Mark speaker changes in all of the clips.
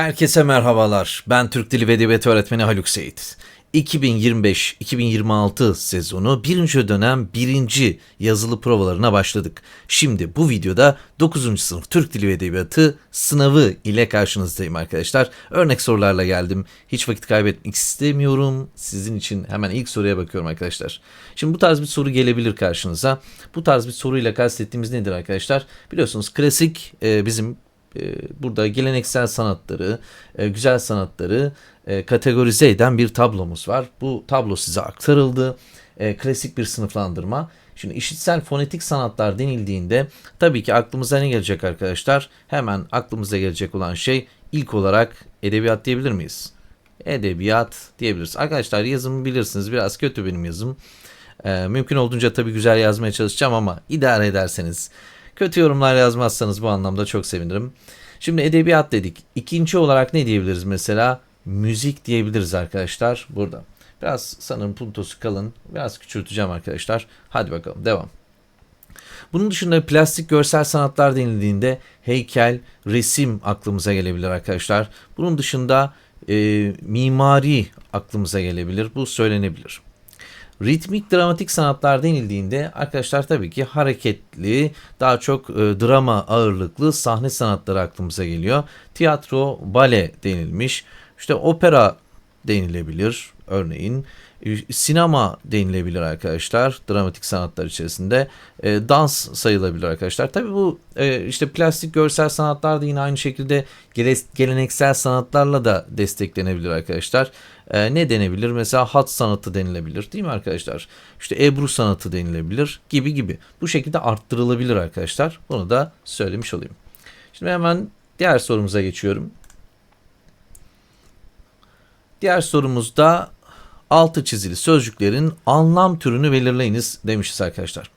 Speaker 1: Herkese merhabalar. Ben Türk Dili ve Edebiyatı Öğretmeni Haluk Seyit. 2025-2026 sezonu birinci dönem birinci yazılı provalarına başladık. Şimdi bu videoda 9. sınıf Türk Dili ve Edebiyatı sınavı ile karşınızdayım arkadaşlar. Örnek sorularla geldim. Hiç vakit kaybetmek istemiyorum. Sizin için hemen ilk soruya bakıyorum arkadaşlar. Şimdi bu tarz bir soru gelebilir karşınıza. Bu tarz bir soruyla kastettiğimiz nedir arkadaşlar? Biliyorsunuz klasik e, bizim burada geleneksel sanatları, e, güzel sanatları e, kategorize eden bir tablomuz var. Bu tablo size aktarıldı. E, klasik bir sınıflandırma. Şimdi işitsel fonetik sanatlar denildiğinde tabii ki aklımıza ne gelecek arkadaşlar? Hemen aklımıza gelecek olan şey ilk olarak edebiyat diyebilir miyiz? Edebiyat diyebiliriz. Arkadaşlar yazımı bilirsiniz biraz kötü benim yazım. E, mümkün olduğunca tabii güzel yazmaya çalışacağım ama idare ederseniz Kötü yorumlar yazmazsanız bu anlamda çok sevinirim. Şimdi edebiyat dedik. İkinci olarak ne diyebiliriz mesela? Müzik diyebiliriz arkadaşlar burada. Biraz sanırım puntosu kalın. Biraz küçülteceğim arkadaşlar. Hadi bakalım devam. Bunun dışında plastik görsel sanatlar denildiğinde heykel, resim aklımıza gelebilir arkadaşlar. Bunun dışında e, mimari aklımıza gelebilir. Bu söylenebilir. Ritmik dramatik sanatlar denildiğinde arkadaşlar tabii ki hareketli, daha çok e, drama ağırlıklı sahne sanatları aklımıza geliyor. Tiyatro, bale denilmiş. İşte opera denilebilir örneğin. E, sinema denilebilir arkadaşlar dramatik sanatlar içerisinde. E, dans sayılabilir arkadaşlar. Tabii bu e, işte plastik görsel sanatlar da yine aynı şekilde gele, geleneksel sanatlarla da desteklenebilir arkadaşlar. E, ne denebilir? Mesela hat sanatı denilebilir değil mi arkadaşlar? İşte ebru sanatı denilebilir gibi gibi. Bu şekilde arttırılabilir arkadaşlar. Bunu da söylemiş olayım. Şimdi hemen diğer sorumuza geçiyorum. Diğer sorumuzda altı çizili sözcüklerin anlam türünü belirleyiniz demişiz arkadaşlar.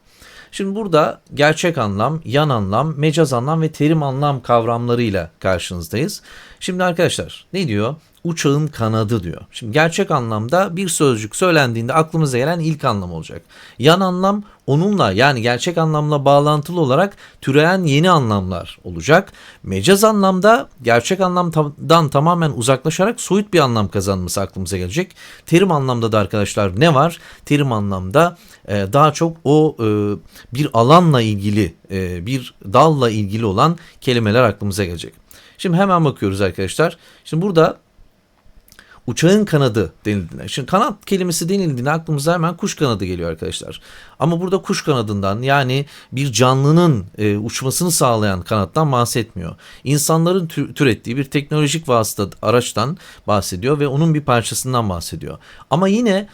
Speaker 1: Şimdi burada gerçek anlam, yan anlam, mecaz anlam ve terim anlam kavramlarıyla karşınızdayız. Şimdi arkadaşlar ne diyor? Uçağın kanadı diyor. Şimdi gerçek anlamda bir sözcük söylendiğinde aklımıza gelen ilk anlam olacak. Yan anlam onunla yani gerçek anlamla bağlantılı olarak türeyen yeni anlamlar olacak. Mecaz anlamda gerçek anlamdan tamamen uzaklaşarak soyut bir anlam kazanması aklımıza gelecek. Terim anlamda da arkadaşlar ne var? Terim anlamda e, daha çok o e, bir alanla ilgili e, bir dalla ilgili olan kelimeler aklımıza gelecek. Şimdi hemen bakıyoruz arkadaşlar. Şimdi burada uçağın kanadı denildiğinde. Şimdi kanat kelimesi denildiğinde aklımıza hemen kuş kanadı geliyor arkadaşlar. Ama burada kuş kanadından yani bir canlının e, uçmasını sağlayan kanattan bahsetmiyor. İnsanların tü- türettiği bir teknolojik vasıta araçtan bahsediyor ve onun bir parçasından bahsediyor. Ama yine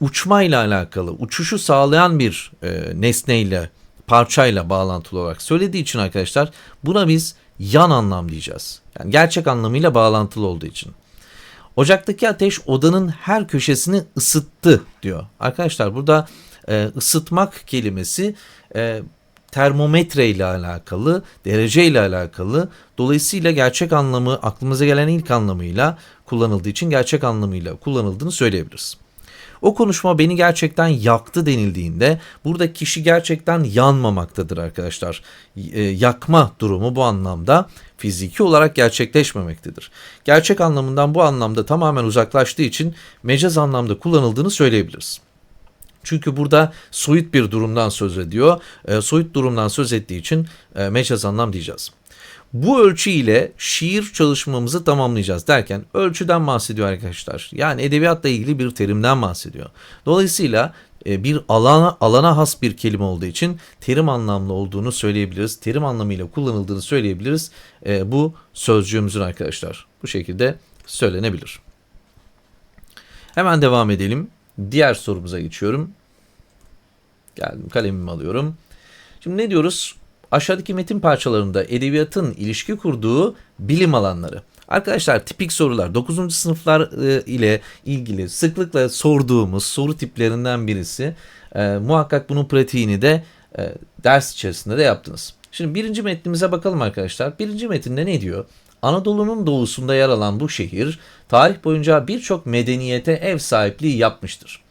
Speaker 1: uçmayla alakalı, uçuşu sağlayan bir e, nesneyle, parçayla bağlantılı olarak söylediği için arkadaşlar buna biz yan anlam diyeceğiz. Yani gerçek anlamıyla bağlantılı olduğu için. Ocaktaki ateş odanın her köşesini ısıttı diyor. Arkadaşlar burada e, ısıtmak kelimesi e, termometre ile alakalı, derece ile alakalı. Dolayısıyla gerçek anlamı aklımıza gelen ilk anlamıyla kullanıldığı için gerçek anlamıyla kullanıldığını söyleyebiliriz. O konuşma beni gerçekten yaktı denildiğinde burada kişi gerçekten yanmamaktadır arkadaşlar. E, yakma durumu bu anlamda fiziki olarak gerçekleşmemektedir. Gerçek anlamından bu anlamda tamamen uzaklaştığı için mecaz anlamda kullanıldığını söyleyebiliriz. Çünkü burada soyut bir durumdan söz ediyor. E, soyut durumdan söz ettiği için e, mecaz anlam diyeceğiz. Bu ölçü ile şiir çalışmamızı tamamlayacağız derken ölçüden bahsediyor arkadaşlar. Yani edebiyatla ilgili bir terimden bahsediyor. Dolayısıyla e, bir alana alana has bir kelime olduğu için terim anlamlı olduğunu söyleyebiliriz. Terim anlamıyla kullanıldığını söyleyebiliriz. E, bu sözcüğümüzün arkadaşlar. Bu şekilde söylenebilir. Hemen devam edelim. Diğer sorumuza geçiyorum. Geldim kalemimi alıyorum. Şimdi ne diyoruz? Aşağıdaki metin parçalarında edebiyatın ilişki kurduğu bilim alanları. Arkadaşlar tipik sorular 9. sınıflar e, ile ilgili sıklıkla sorduğumuz soru tiplerinden birisi. E, muhakkak bunun pratiğini de e, ders içerisinde de yaptınız. Şimdi birinci metnimize bakalım arkadaşlar. Birinci metinde ne diyor? Anadolu'nun doğusunda yer alan bu şehir tarih boyunca birçok medeniyete ev sahipliği yapmıştır.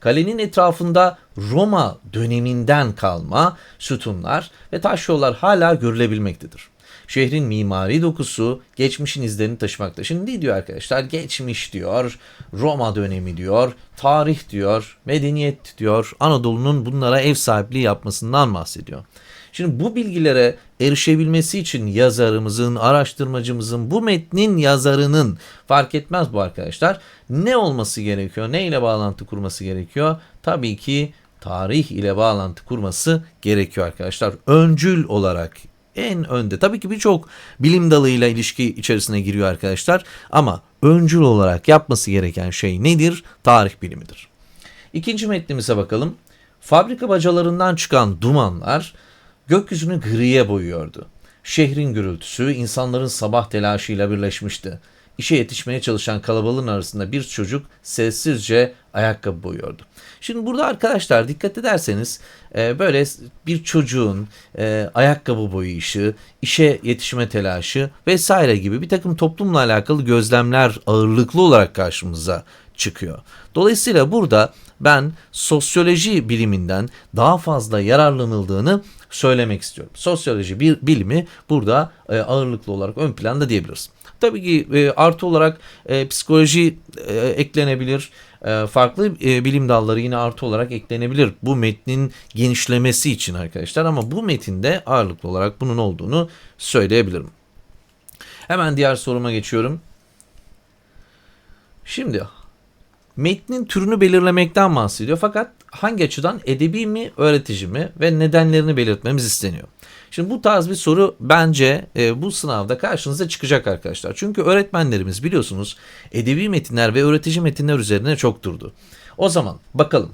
Speaker 1: Kalenin etrafında Roma döneminden kalma sütunlar ve taş yollar hala görülebilmektedir. Şehrin mimari dokusu geçmişin izlerini taşımakta. Şimdi diyor arkadaşlar? Geçmiş diyor, Roma dönemi diyor, tarih diyor, medeniyet diyor. Anadolu'nun bunlara ev sahipliği yapmasından bahsediyor. Şimdi bu bilgilere erişebilmesi için yazarımızın, araştırmacımızın, bu metnin yazarının fark etmez bu arkadaşlar. Ne olması gerekiyor? Ne ile bağlantı kurması gerekiyor? Tabii ki tarih ile bağlantı kurması gerekiyor arkadaşlar. Öncül olarak en önde. Tabii ki birçok bilim dalıyla ilişki içerisine giriyor arkadaşlar. Ama öncül olarak yapması gereken şey nedir? Tarih bilimidir. İkinci metnimize bakalım. Fabrika bacalarından çıkan dumanlar gökyüzünü griye boyuyordu. Şehrin gürültüsü insanların sabah telaşıyla birleşmişti. İşe yetişmeye çalışan kalabalığın arasında bir çocuk sessizce ayakkabı boyuyordu. Şimdi burada arkadaşlar dikkat ederseniz e, böyle bir çocuğun e, ayakkabı boyayışı, işe yetişme telaşı vesaire gibi bir takım toplumla alakalı gözlemler ağırlıklı olarak karşımıza çıkıyor. Dolayısıyla burada ben sosyoloji biliminden daha fazla yararlanıldığını söylemek istiyorum. Sosyoloji bir bilimi burada e, ağırlıklı olarak ön planda diyebiliriz. Tabii ki e, artı olarak e, psikoloji e, eklenebilir. E, farklı e, bilim dalları yine artı olarak eklenebilir. Bu metnin genişlemesi için arkadaşlar ama bu metinde ağırlıklı olarak bunun olduğunu söyleyebilirim. Hemen diğer soruma geçiyorum. Şimdi metnin türünü belirlemekten bahsediyor fakat hangi açıdan edebi mi öğretici mi ve nedenlerini belirtmemiz isteniyor. Şimdi bu tarz bir soru bence e, bu sınavda karşınıza çıkacak arkadaşlar. Çünkü öğretmenlerimiz biliyorsunuz edebi metinler ve öğretici metinler üzerine çok durdu. O zaman bakalım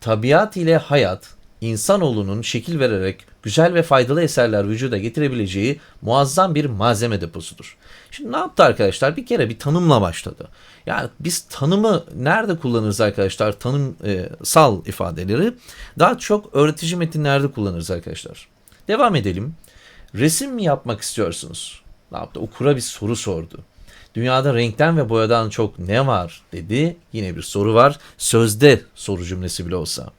Speaker 1: tabiat ile hayat insanoğlunun şekil vererek güzel ve faydalı eserler vücuda getirebileceği muazzam bir malzeme deposudur. Şimdi ne yaptı arkadaşlar? Bir kere bir tanımla başladı. Yani biz tanımı nerede kullanırız arkadaşlar? Tanımsal ifadeleri daha çok öğretici metinlerde kullanırız arkadaşlar. Devam edelim. Resim mi yapmak istiyorsunuz? Ne yaptı? Okura bir soru sordu. Dünyada renkten ve boyadan çok ne var dedi. Yine bir soru var. Sözde soru cümlesi bile olsa.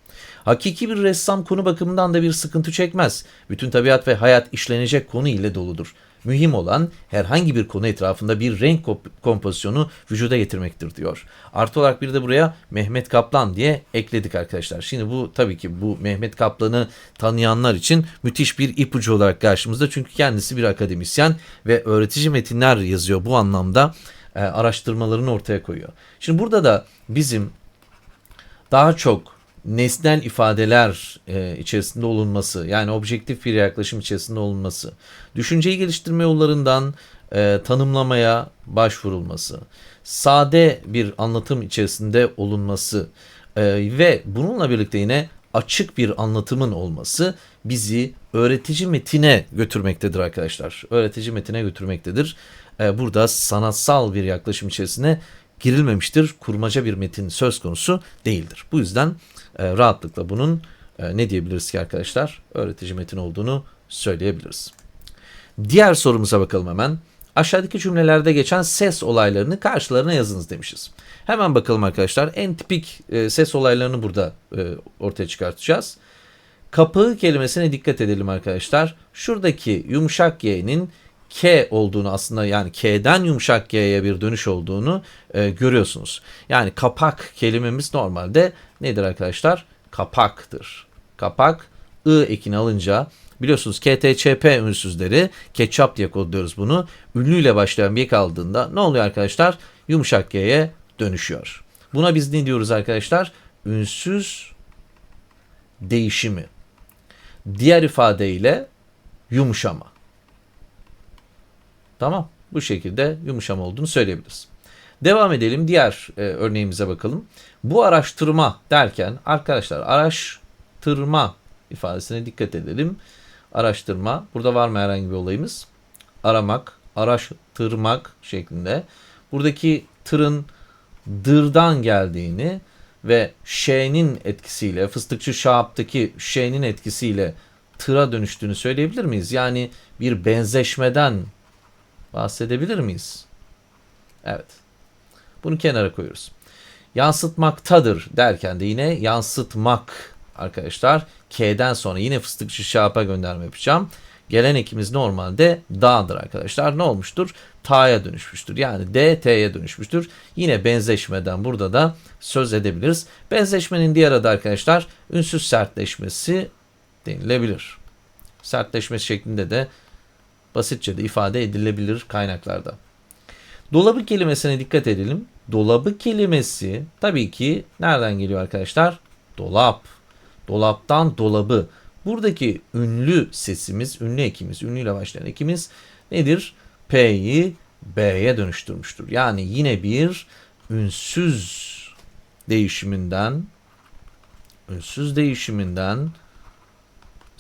Speaker 1: Hakiki bir ressam konu bakımından da bir sıkıntı çekmez. Bütün tabiat ve hayat işlenecek konu ile doludur. Mühim olan herhangi bir konu etrafında bir renk kompozisyonu vücuda getirmektir diyor. Artı olarak bir de buraya Mehmet Kaplan diye ekledik arkadaşlar. Şimdi bu tabii ki bu Mehmet Kaplan'ı tanıyanlar için müthiş bir ipucu olarak karşımızda. Çünkü kendisi bir akademisyen ve öğretici metinler yazıyor bu anlamda e, araştırmalarını ortaya koyuyor. Şimdi burada da bizim daha çok nesnel ifadeler e, içerisinde olunması yani objektif bir yaklaşım içerisinde olunması, düşünceyi geliştirme yollarından e, tanımlamaya başvurulması, sade bir anlatım içerisinde olunması e, ve bununla birlikte yine açık bir anlatımın olması bizi öğretici metine götürmektedir arkadaşlar. Öğretici metine götürmektedir. E, burada sanatsal bir yaklaşım içerisine girilmemiştir. Kurmaca bir metin söz konusu değildir. Bu yüzden e, rahatlıkla bunun e, ne diyebiliriz ki arkadaşlar? Öğretici metin olduğunu söyleyebiliriz. Diğer sorumuza bakalım hemen. Aşağıdaki cümlelerde geçen ses olaylarını karşılarına yazınız demişiz. Hemen bakalım arkadaşlar. En tipik e, ses olaylarını burada e, ortaya çıkartacağız. Kapağı kelimesine dikkat edelim arkadaşlar. Şuradaki yumuşak y'nin K olduğunu aslında yani K'den yumuşak G'ye bir dönüş olduğunu e, görüyorsunuz. Yani kapak kelimemiz normalde nedir arkadaşlar? Kapaktır. Kapak I ekini alınca biliyorsunuz KTÇP ünsüzleri ketçap diye kodluyoruz bunu. Ünlüyle başlayan bir kaldığında ne oluyor arkadaşlar? Yumuşak G'ye dönüşüyor. Buna biz ne diyoruz arkadaşlar? Ünsüz değişimi. Diğer ifadeyle yumuşama. Tamam. Bu şekilde yumuşama olduğunu söyleyebiliriz. Devam edelim. Diğer e, örneğimize bakalım. Bu araştırma derken arkadaşlar araştırma ifadesine dikkat edelim. Araştırma. Burada var mı herhangi bir olayımız? Aramak, araştırmak şeklinde. Buradaki tırın dırdan geldiğini ve şey'nin etkisiyle, fıstıkçı şahaptaki şey'nin etkisiyle tıra dönüştüğünü söyleyebilir miyiz? Yani bir benzeşmeden bahsedebilir miyiz? Evet. Bunu kenara koyuyoruz. Yansıtmaktadır derken de yine yansıtmak arkadaşlar. K'den sonra yine fıstıkçı şapa gönderme yapacağım. Gelen ekimiz normalde da'dır arkadaşlar. Ne olmuştur? Ta'ya dönüşmüştür. Yani D T'ye dönüşmüştür. Yine benzeşmeden burada da söz edebiliriz. Benzeşmenin diğer adı arkadaşlar ünsüz sertleşmesi denilebilir. Sertleşmesi şeklinde de basitçe de ifade edilebilir kaynaklarda. Dolabı kelimesine dikkat edelim. Dolabı kelimesi tabii ki nereden geliyor arkadaşlar? Dolap. Dolaptan dolabı. Buradaki ünlü sesimiz, ünlü ekimiz, ünlüyle başlayan ekimiz nedir? P'yi B'ye dönüştürmüştür. Yani yine bir ünsüz değişiminden ünsüz değişiminden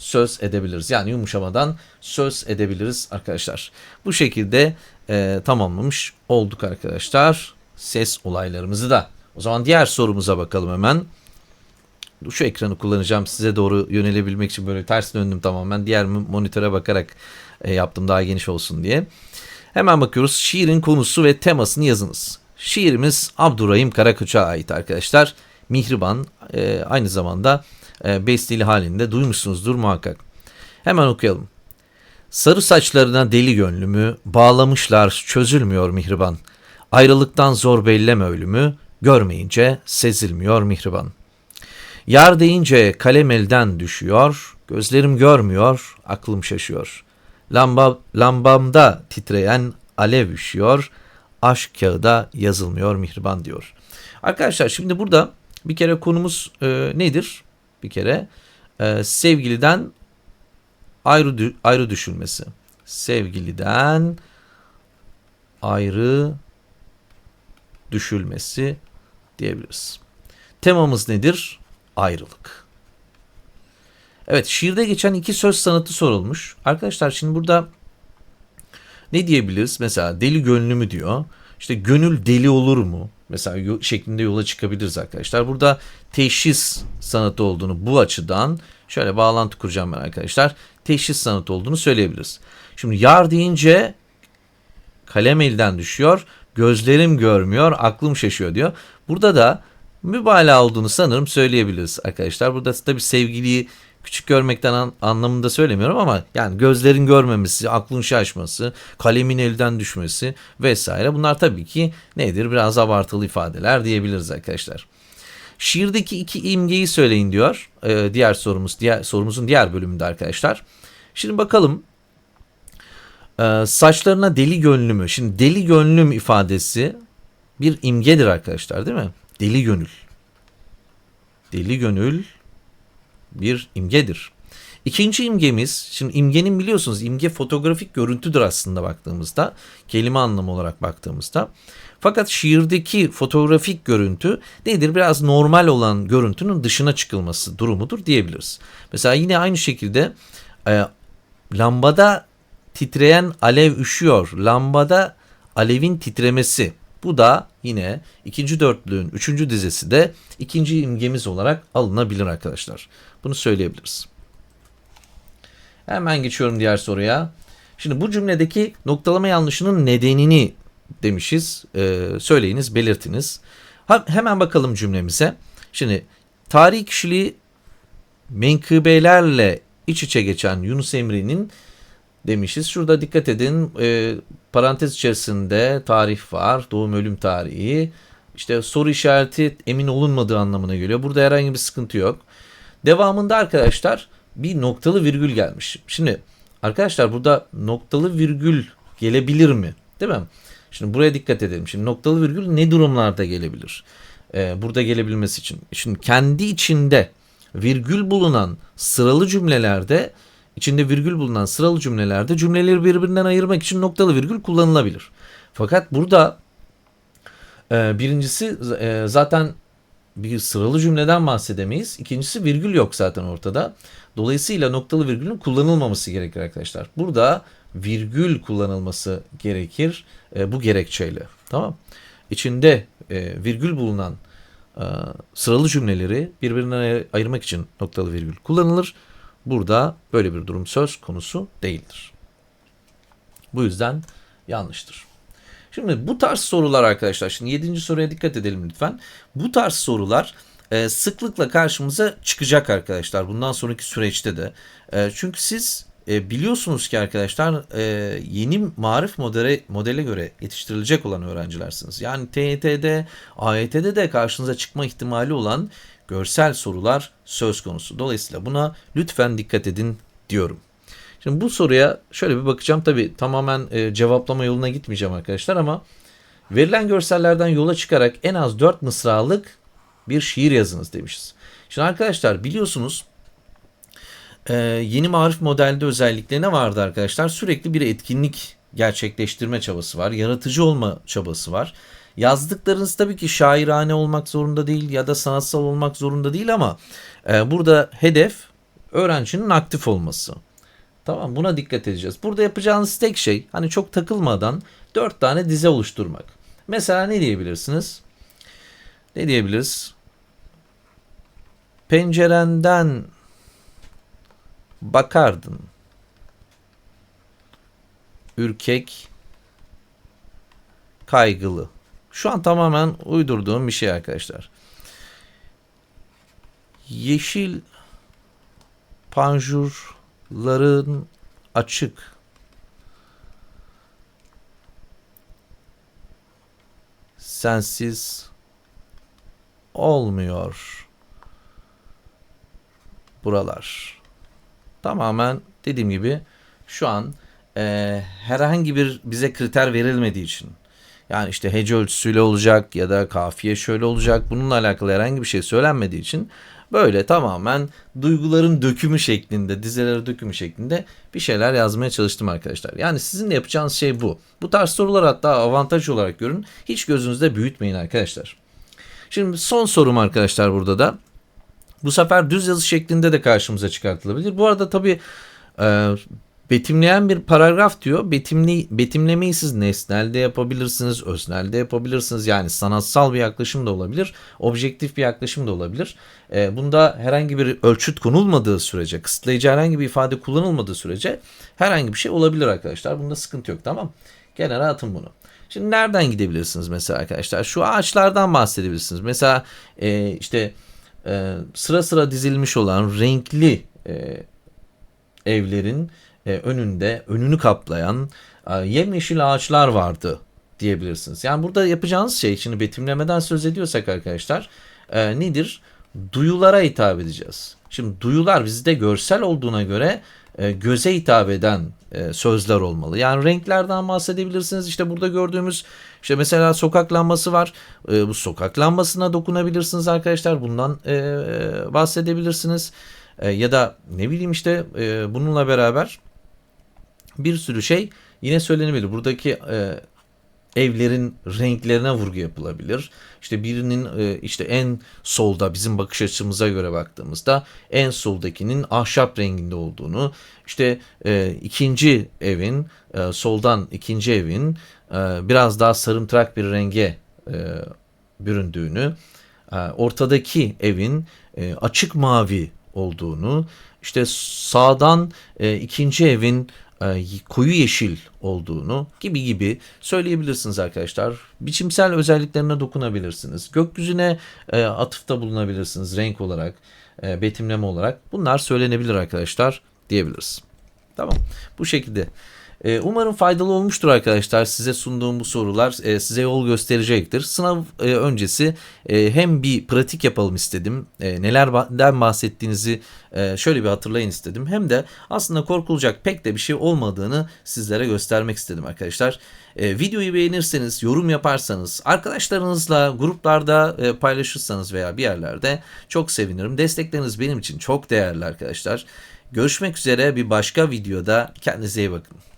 Speaker 1: söz edebiliriz. Yani yumuşamadan söz edebiliriz arkadaşlar. Bu şekilde e, tamamlamış olduk arkadaşlar ses olaylarımızı da. O zaman diğer sorumuza bakalım hemen. Şu ekranı kullanacağım size doğru yönelebilmek için böyle ters döndüm tamamen. Diğer monitöre bakarak e, yaptım daha geniş olsun diye. Hemen bakıyoruz. Şiirin konusu ve temasını yazınız. Şiirimiz Abdurrahim Karakoç'a ait arkadaşlar. Mihriban e, aynı zamanda e, besteli halinde duymuşsunuzdur muhakkak. Hemen okuyalım. Sarı saçlarına deli gönlümü bağlamışlar çözülmüyor mihriban. Ayrılıktan zor belleme ölümü görmeyince sezilmiyor mihriban. Yar deyince kalem elden düşüyor, gözlerim görmüyor, aklım şaşıyor. Lamba, lambamda titreyen alev üşüyor, aşk kağıda yazılmıyor mihriban diyor. Arkadaşlar şimdi burada bir kere konumuz e, nedir? Bir kere e, sevgiliden ayrı ayrı düşülmesi. Sevgiliden ayrı düşülmesi diyebiliriz. Temamız nedir? Ayrılık. Evet şiirde geçen iki söz sanatı sorulmuş. Arkadaşlar şimdi burada ne diyebiliriz? Mesela deli gönlümü diyor. İşte gönül deli olur mu? Mesela şeklinde yola çıkabiliriz arkadaşlar. Burada teşhis sanatı olduğunu bu açıdan şöyle bağlantı kuracağım ben arkadaşlar. Teşhis sanatı olduğunu söyleyebiliriz. Şimdi yar deyince kalem elden düşüyor. Gözlerim görmüyor, aklım şaşıyor diyor. Burada da mübalağa olduğunu sanırım söyleyebiliriz arkadaşlar. Burada tabii sevgiliyi küçük görmekten an, anlamında söylemiyorum ama yani gözlerin görmemesi, aklın şaşması, kalemin elden düşmesi vesaire bunlar tabii ki nedir? Biraz abartılı ifadeler diyebiliriz arkadaşlar. Şiirdeki iki imgeyi söyleyin diyor. Ee, diğer sorumuz, diğer sorumuzun diğer bölümünde arkadaşlar. Şimdi bakalım. Ee, saçlarına deli gönlümü. Şimdi deli gönlüm ifadesi bir imgedir arkadaşlar değil mi? Deli gönül. Deli gönül bir imgedir. İkinci imgemiz, şimdi imgenin biliyorsunuz imge fotoğrafik görüntüdür aslında baktığımızda, kelime anlamı olarak baktığımızda. Fakat şiirdeki fotoğrafik görüntü nedir? Biraz normal olan görüntünün dışına çıkılması durumudur diyebiliriz. Mesela yine aynı şekilde e, lambada titreyen alev üşüyor. Lambada alevin titremesi. Bu da yine ikinci dörtlüğün üçüncü dizesi de ikinci imgemiz olarak alınabilir arkadaşlar. Bunu söyleyebiliriz. Hemen geçiyorum diğer soruya. Şimdi bu cümledeki noktalama yanlışının nedenini demişiz. Ee, söyleyiniz, belirtiniz. Ha, hemen bakalım cümlemize. Şimdi tarih kişiliği menkıbelerle iç içe geçen Yunus Emre'nin demişiz. Şurada dikkat edin e, parantez içerisinde tarih var. Doğum ölüm tarihi. İşte soru işareti emin olunmadığı anlamına geliyor. Burada herhangi bir sıkıntı yok. Devamında arkadaşlar bir noktalı virgül gelmiş. Şimdi arkadaşlar burada noktalı virgül gelebilir mi? Değil mi? Şimdi buraya dikkat edelim. Şimdi noktalı virgül ne durumlarda gelebilir? Ee, burada gelebilmesi için. Şimdi kendi içinde virgül bulunan sıralı cümlelerde içinde virgül bulunan sıralı cümlelerde cümleleri birbirinden ayırmak için noktalı virgül kullanılabilir. Fakat burada e, birincisi e, zaten bir sıralı cümleden bahsedemeyiz. İkincisi virgül yok zaten ortada. Dolayısıyla noktalı virgülün kullanılmaması gerekir arkadaşlar. Burada virgül kullanılması gerekir e, bu gerekçeyle. Tamam. İçinde e, virgül bulunan e, sıralı cümleleri birbirinden ayırmak için noktalı virgül kullanılır. Burada böyle bir durum söz konusu değildir. Bu yüzden yanlıştır. Şimdi bu tarz sorular arkadaşlar, şimdi 7. soruya dikkat edelim lütfen. Bu tarz sorular e, sıklıkla karşımıza çıkacak arkadaşlar. Bundan sonraki süreçte de. E, çünkü siz e, biliyorsunuz ki arkadaşlar e, yeni marif modele, modele göre yetiştirilecek olan öğrencilersiniz. Yani TYT'de, AYT'de de karşınıza çıkma ihtimali olan görsel sorular söz konusu. Dolayısıyla buna lütfen dikkat edin diyorum. Şimdi bu soruya şöyle bir bakacağım. Tabii tamamen e, cevaplama yoluna gitmeyeceğim arkadaşlar ama verilen görsellerden yola çıkarak en az 4 mısralık bir şiir yazınız demişiz. Şimdi arkadaşlar biliyorsunuz e, yeni marif modelde özellikle ne vardı arkadaşlar? Sürekli bir etkinlik gerçekleştirme çabası var. Yaratıcı olma çabası var. Yazdıklarınız tabii ki şairane olmak zorunda değil ya da sanatsal olmak zorunda değil ama e, burada hedef öğrencinin aktif olması. Tamam buna dikkat edeceğiz. Burada yapacağınız tek şey hani çok takılmadan dört tane dize oluşturmak. Mesela ne diyebilirsiniz? Ne diyebiliriz? Pencerenden bakardın. Ürkek, kaygılı. Şu an tamamen uydurduğum bir şey arkadaşlar. Yeşil panjurların açık. Sensiz olmuyor buralar. Tamamen dediğim gibi şu an e, herhangi bir bize kriter verilmediği için yani işte hece ölçüsüyle olacak ya da kafiye şöyle olacak bununla alakalı herhangi bir şey söylenmediği için böyle tamamen duyguların dökümü şeklinde dizeleri dökümü şeklinde bir şeyler yazmaya çalıştım arkadaşlar. Yani sizin de yapacağınız şey bu. Bu tarz sorular hatta avantaj olarak görün. Hiç gözünüzde büyütmeyin arkadaşlar. Şimdi son sorum arkadaşlar burada da. Bu sefer düz yazı şeklinde de karşımıza çıkartılabilir. Bu arada tabii e, betimleyen bir paragraf diyor. Betimli, betimlemeyi siz nesnelde yapabilirsiniz, öznelde yapabilirsiniz. Yani sanatsal bir yaklaşım da olabilir, objektif bir yaklaşım da olabilir. E, bunda herhangi bir ölçüt konulmadığı sürece, kısıtlayıcı herhangi bir ifade kullanılmadığı sürece herhangi bir şey olabilir arkadaşlar. Bunda sıkıntı yok tamam. Kenara atın bunu. Şimdi nereden gidebilirsiniz mesela arkadaşlar? Şu ağaçlardan bahsedebilirsiniz. Mesela e, işte e, sıra sıra dizilmiş olan renkli e, evlerin e, önünde önünü kaplayan e, yemyeşil ağaçlar vardı diyebilirsiniz. Yani burada yapacağınız şey şimdi betimlemeden söz ediyorsak arkadaşlar e, nedir? Duyulara hitap edeceğiz. Şimdi duyular bizde görsel olduğuna göre e, göze hitap eden e, sözler olmalı. Yani renklerden bahsedebilirsiniz. İşte burada gördüğümüz işte mesela sokak lambası var. E, bu sokak lambasına dokunabilirsiniz arkadaşlar. Bundan bahsedebilirsiniz. Ya da ne bileyim işte bununla beraber bir sürü şey yine söylenebilir. Buradaki evlerin renklerine vurgu yapılabilir. İşte birinin e, işte en solda bizim bakış açımıza göre baktığımızda en soldakinin ahşap renginde olduğunu, işte e, ikinci evin e, soldan ikinci evin biraz daha sarımtırak bir renge büründüğünü, ortadaki evin açık mavi olduğunu, işte sağdan ikinci evin e, koyu yeşil olduğunu gibi gibi söyleyebilirsiniz arkadaşlar. Biçimsel özelliklerine dokunabilirsiniz. Gökyüzüne e, atıfta bulunabilirsiniz renk olarak, e, betimleme olarak. Bunlar söylenebilir arkadaşlar diyebiliriz. Tamam bu şekilde. Ee, umarım faydalı olmuştur arkadaşlar. Size sunduğum bu sorular e, size yol gösterecektir. Sınav e, öncesi e, hem bir pratik yapalım istedim. Nelerden bahsettiğinizi şöyle bir hatırlayın istedim. Hem de aslında korkulacak pek de bir şey olmadığını sizlere göstermek istedim arkadaşlar. Videoyu beğenirseniz, yorum yaparsanız, arkadaşlarınızla gruplarda paylaşırsanız veya bir yerlerde çok sevinirim. Destekleriniz benim için çok değerli arkadaşlar. Görüşmek üzere bir başka videoda. Kendinize iyi bakın.